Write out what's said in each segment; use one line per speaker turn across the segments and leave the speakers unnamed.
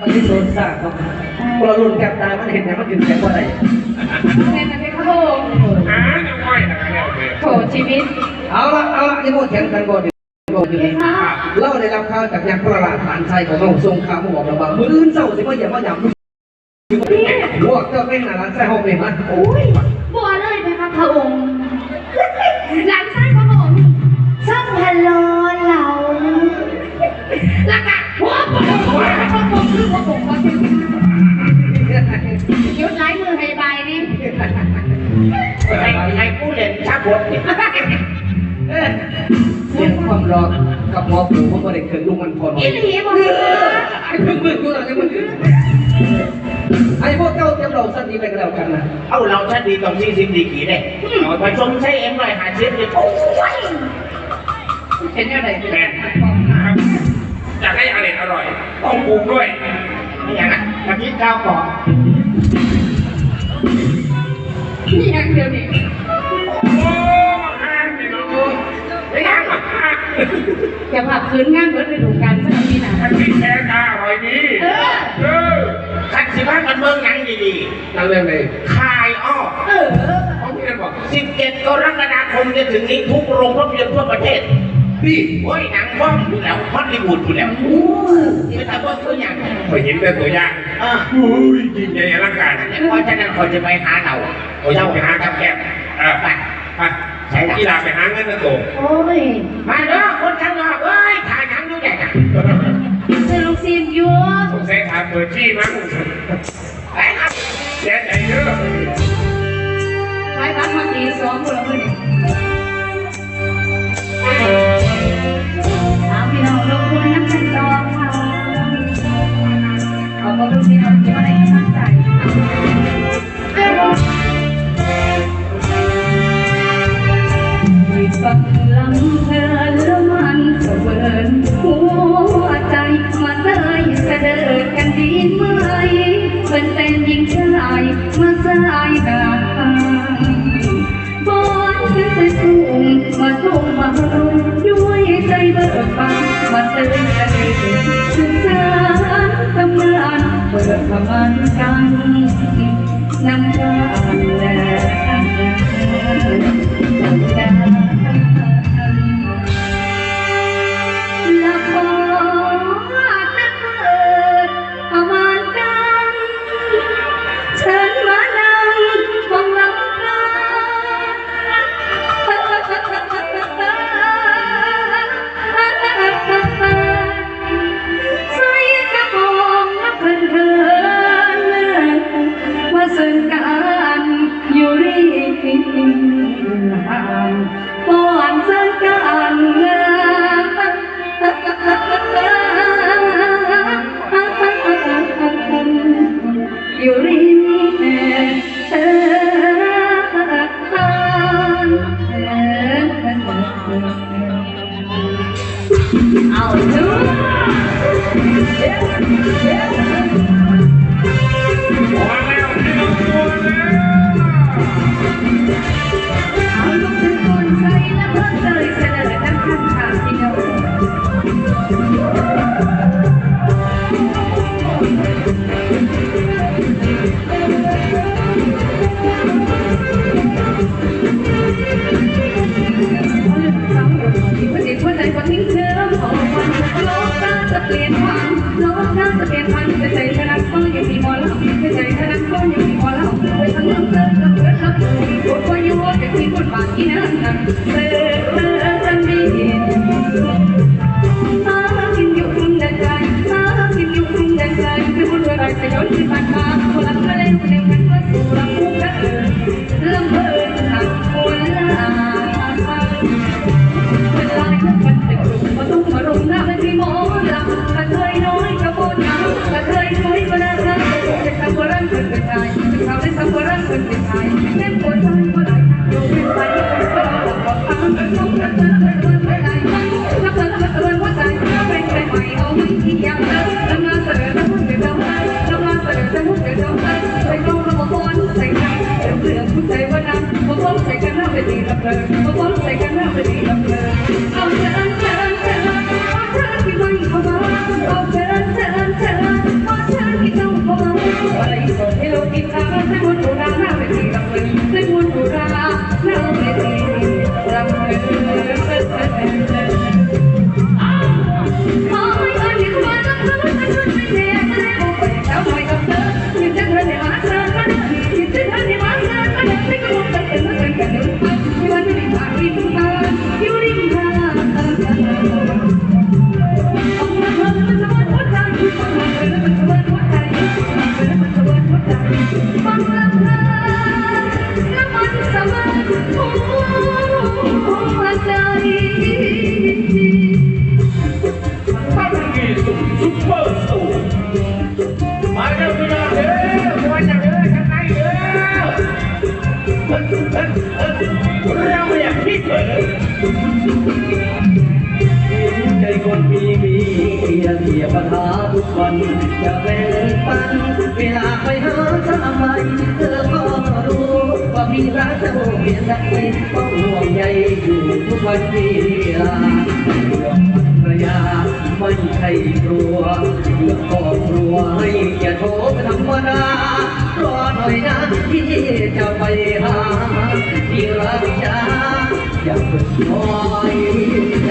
มันที่โซนซ่าครับพวกเราลุ่นแกบตายมันเห็นเนี่ยมันกินแกบว่าไร
แม่มันเป็นข้าวโพด
หาจะง่อยนะเนี่ยเว้ย
โถชีวิต
เอาละเอาละนี่โมดเถียงกันก่อนดิบอกอยู่นี่เล่าได้รับข่าวจากยักษ์ประหลาดฐานชัยของเราทรงข่าวมบอกเราว่ามืออื่นเศร้าสิว่าอย่ามาหยำพวกเจ้าเป็นหน้าร้านแซ่ห้องเลยมันโอ้ย
บัวเลยไหมคะพระองค์หลาน ยุดไล่มือให้ใบนี่
ไอ้ไอ้ผู้เล่นชักบทเนี่ย
เสียงความรอกับหมอปู่เพราะว่าเด็กเกิดลุงมันพอหน่อ
อี
ย
หลีบอกว่า
ไอ้เพิ่งมึนอยู่แล้วยังมึนอยู่ไอ้พวกเจ้าเตรียมเราสักนี้ไปกันแล้วกันนะ
เอาเราชัดดีตรงที่สิบดีกี่เนี่ยเอาไปชมใช้เอ็มร้อยหาชิปเนี่ยโอ้ย
เห็นยังไง
แม่ ต้องปรุงด้วยนี่อย่างนั้นกะทิข้าวกล่อง
นี่ยังเดียวนี่
โอ้ห้างนี่น้องไม่ห้างหรอกห้าง
อย่าผับคืนงานเบิดไปดูกันสักทีนะ
กะทิแท้กาอร่อยดีเออคัดสิบ้านกันเมืองยังดี
นั่งเรื่องเลย
ๆคายอ้อ
เออ
เขาพี่กันบอก17กรกฎาคมจะถึงนี้ทุกโรงภาพยนตร์ทั่วประเทศ
พี่
โอ้ยหนังบ้องอยู่แล้วฮอลลีวูดอยู่แล้วไม่ทำว่าตัวอย่าง
เคยเห็นแต่ตัวอย่าง
อ่า
อุ้ยยิ่งใหญ่อลังการ
เพราะฉะนั้นคนจะไปหาเรา
โอ้ยไปหากับแคบเออ
ไป
ไปใช้กีฬาไปหาเงินนะโต
โอ้ย
มาเด้อคนข้างนอกเอ้ยถ่ายหนังดูใหญ่กัน
ซื้อลูกซีนอยู่
สงสัยถามเปิดที่มั้ง
ไปครับ
แย่ใจเยอะ
ไปบ้านมาตีสองคนละคน เปิด เทำว่ารันเป็นเป็นชา
ได้
ทำว่ารันเป็นเป็นชายเล่นปวดใจก็ได้อยู่เป็นไปก็รอหลับบอกฟังต้องกันเธอเป็นคนม่ได้ถ้าเธอมาเตือนว่าใจเป็นไปใหมเอาไม่ที่ยังทำงานเสนอจะพูดเดี๋ยวทำทำงาเสนอจะพูดเดี๋ยวทำไปลงระบบคนใส่ใจเรื่องเรื่องผู้ใจว่านั้นมาพ้นใส่กันหน้าไปดีลำเพลินมาพ้นใส่กันหน้าไปดี ทุคนจะไปเลย
ปันเวลา
ไปหาทำไมเธอก็รู้ว่ามีรักจะเปลี่ยงใดก็ห่วงใยอยู่ทุกวันนี้ห่วงภรรยาไม่ใครกลัวเรื่องครอบครัวให้แก่โทษธรรมดารอหน่อยนะที่จะไปหาที่รักจะอย่าเพิ่งคอยใจ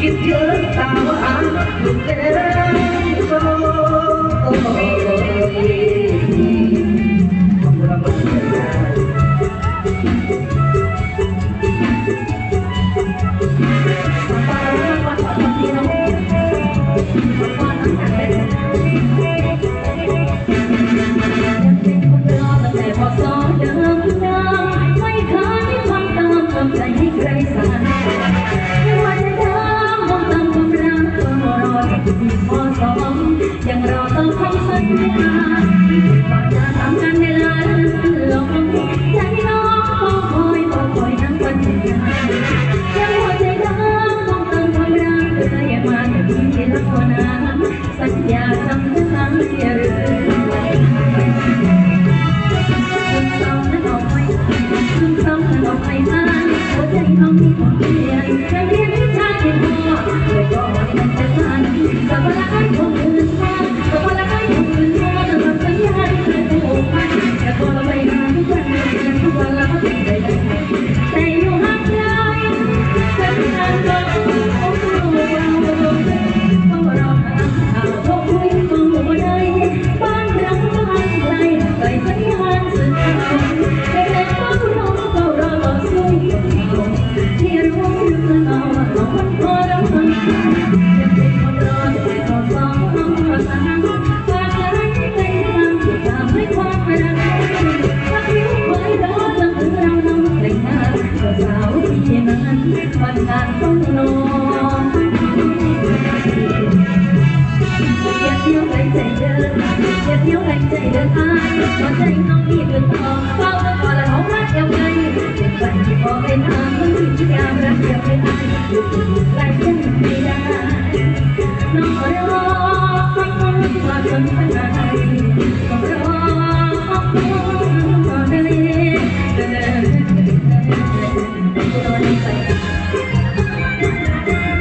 Kiss your lips, I'm a little bit of a I'm พอเปทางมันถึงจะยามรักเดียวไม่ได้หยุด
หยุดไล่ฉันไม่ได้น้องรอฟังคนว่าคนที่